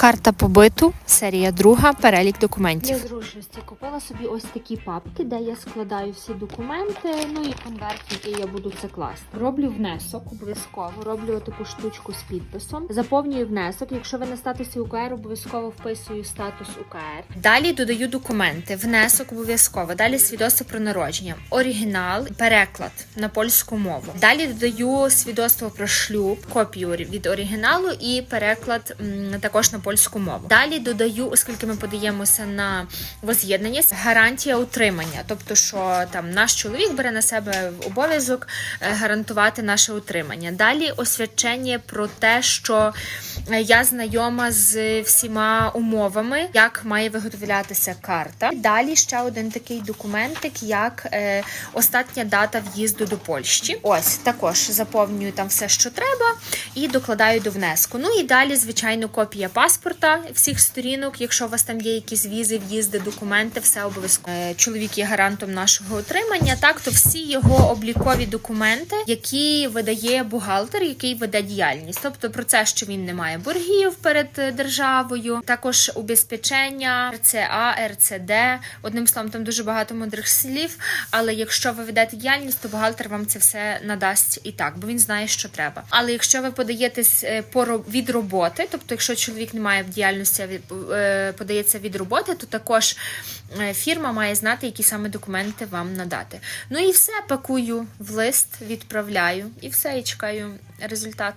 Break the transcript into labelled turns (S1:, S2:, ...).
S1: Карта побиту, серія друга, перелік документів.
S2: Для зручності купила собі ось такі папки, де я складаю всі документи, ну і конверт, який я буду це класти. Роблю внесок обов'язково. Роблю таку штучку з підписом. Заповнюю внесок. Якщо ви на статусі УКР, обов'язково вписую статус УКР.
S1: Далі додаю документи, внесок обов'язково. Далі свідоцтво про народження, оригінал, переклад на польську мову. Далі додаю свідоцтво про шлюб, копію від оригіналу і переклад також на польську мову. Далі додаю, оскільки ми подаємося на воз'єднання, гарантія утримання, тобто, що там наш чоловік бере на себе обов'язок е, гарантувати наше утримання. Далі освячення про те, що я знайома з всіма умовами, як має виготовлятися карта. Далі ще один такий документик, як е, остання дата в'їзду до Польщі. Ось також заповнюю там все, що треба, і докладаю до внеску. Ну і далі, звичайно, копія паспорта всіх сторінок. Якщо у вас там є якісь візи, в'їзди, документи, все обов'язково. Е, Чоловік є гарантом нашого отримання. Так, то всі його облікові документи, які видає бухгалтер, який веде діяльність. Тобто про це, що він не має боргів перед е, державою, також убезпечення, РЦА, РЦД. Одним словом, там дуже багато мудрих слів. Але якщо ви ведете діяльність, то бухгалтер вам це все надасть і так, бо він знає, що треба. Але якщо ви подаєтесь е, по від роботи, тобто, якщо чоловік не має в діяльності, е, подається від роботи, то також е, фірма має знати, які саме документи вам надати. Ну і все, пакую в лист, відправляю, і все, і чекаю результату.